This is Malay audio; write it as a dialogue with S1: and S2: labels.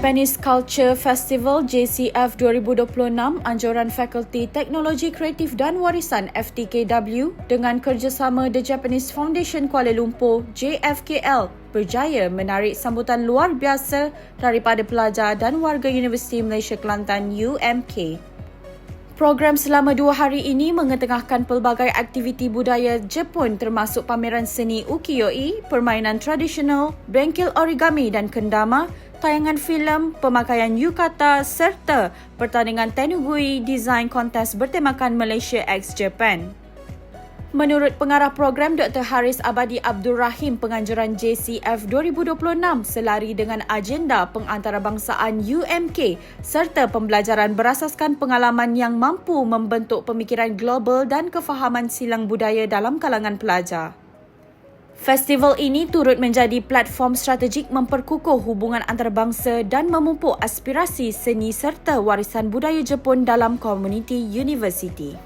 S1: Japanese Culture Festival JCF 2026 anjuran Fakulti Teknologi Kreatif dan Warisan FTKW dengan kerjasama The Japanese Foundation Kuala Lumpur JFKL berjaya menarik sambutan luar biasa daripada pelajar dan warga Universiti Malaysia Kelantan UMK. Program selama dua hari ini mengetengahkan pelbagai aktiviti budaya Jepun termasuk pameran seni ukiyo-e, permainan tradisional, bengkel origami dan kendama, tayangan filem, pemakaian yukata serta pertandingan tenugui design kontes bertemakan Malaysia X Japan. Menurut pengarah program Dr. Haris Abadi Abdul Rahim, penganjuran JCF 2026 selari dengan agenda pengantarabangsaaan UMK serta pembelajaran berasaskan pengalaman yang mampu membentuk pemikiran global dan kefahaman silang budaya dalam kalangan pelajar. Festival ini turut menjadi platform strategik memperkukuh hubungan antarabangsa dan memupuk aspirasi seni serta warisan budaya Jepun dalam komuniti universiti.